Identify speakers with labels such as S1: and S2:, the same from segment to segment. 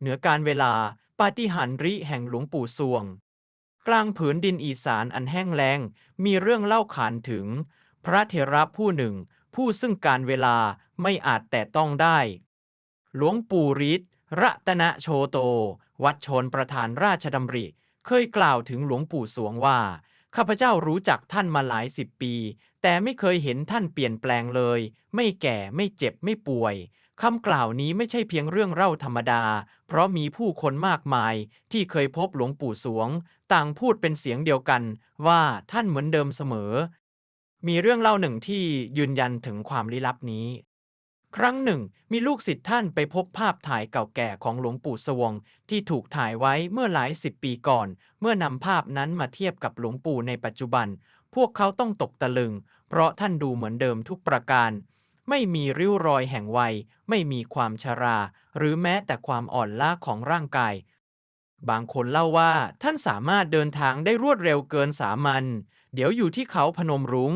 S1: เหนือการเวลา ปาฏิหาริย์แห่งหลวงปู่สวง กลางผืนดินอีสานอันแห้งแล้ง มีเรื่องเล่าขานถึง พระเถระผู้หนึ่ง ผู้ซึ่งการเวลาไม่อาจแตะต้องได้ หลวงปู่ฤทธิ์รัตนโชโต วัดชนประธานราชดำริ เคยกล่าวถึงหลวงปู่สวงว่าข้าพเจ้ารู้จักท่านมาหลายสิบปี แต่ไม่เคยเห็นท่านเปลี่ยนแปลงเลย ไม่แก่ไม่เจ็บไม่ป่วย คำกล่าวนี้ไม่ใช่เพียงเรื่องเล่าธรรมดา เพราะมีผู้คนมากมายที่เคยพบหลวงปู่สวง ต่างพูดเป็นเสียงเดียวกัน ว่าท่านเหมือนเดิมเสมอ มีเรื่องเล่าหนึ่งที่ยืนยันถึงความลี้ลับนี้ ครั้งหนึ่ง มีลูกศิษย์ท่านไปพบภาพถ่ายเก่าแก่ของหลวงปู่สวง ที่ถูกถ่ายไว้เมื่อหลายสิบปีก่อน เมื่อนำภาพนั้นมาเทียบกับหลวงปู่ในปัจจุบัน พวกเขาต้องตกตะลึง เพราะท่านดูเหมือนเดิมทุกประการ ไม่มีริ้วรอยแห่งวัย ไม่มีความชรา หรือแม้แต่ความอ่อนล้าของร่างกาย บางคนเล่าว่าท่านสามารถเดินทางได้รวดเร็วเกินสามัญ เดี๋ยวอยู่ที่เขาพนมรุง้ง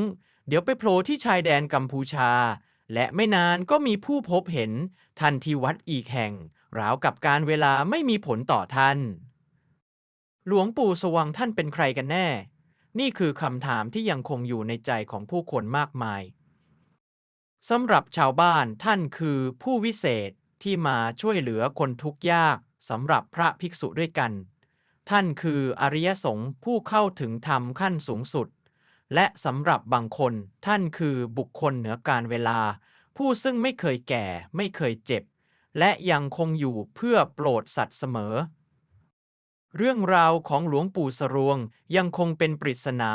S1: เดี๋ยวไปโผล่ที่ชายแดนกัมพูชา และไม่นานก็มีผู้พบเห็น ท่านที่วัดอีกแห่ง ราวกับการเวลาไม่มีผลต่อท่าน หลวงปู่สว่างท่านเป็นใครกันแน่ นี่คือคำถามที่ยังคงอยู่ในใจของผู้คนมากมาย สำหรับชาวบ้านท่านคือผู้วิเศษที่มาช่วยเหลือคนทุกข์ยากสำหรับพระภิกษุด้วยกัน ท่านคืออริยสงฆ์ผู้เข้าถึงธรรมขั้นสูงสุด และสำหรับบางคนท่านคือบุคคลเหนือการเวลา ผู้ซึ่งไม่เคยแก่ไม่เคยเจ็บ และยังคงอยู่เพื่อโปรดสัตว์เสมอ เรื่องราวของหลวงปู่สรวงยังคงเป็นปริศนา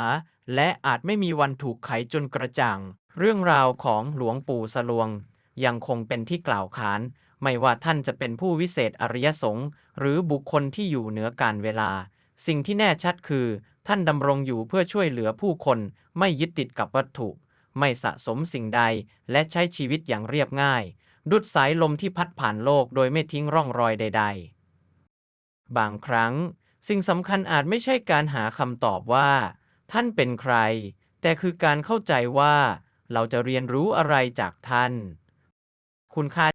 S1: และอาจไม่มีวันถูกไขจนกระจ่าง เรื่องราวของหลวงปู่สรวง ยังคงเป็นที่กล่าวขาน ไม่ว่าท่านจะเป็นผู้วิเศษอริยสงฆ์หรือบุคคลที่อยู่เหนือการเวลา สิ่งที่แน่ชัดคือ ท่านดำรงอยู่เพื่อช่วยเหลือผู้คนไม่ยึดติดกับวัตถุ ไม่สะสมสิ่งใดและใช้ชีวิตอย่างเรียบง่าย ดุดสายลมที่พัดผ่านโลกโดยไม่ทิ้งร่องรอยใด ๆ บางครั้ง สิ่งสำคัญอาจไม่ใช่การหาคำตอบว่า ท่านเป็นใคร แต่คือการเข้าใจว่า เราจะเรียนรู้อะไรจากท่าน คุณค่า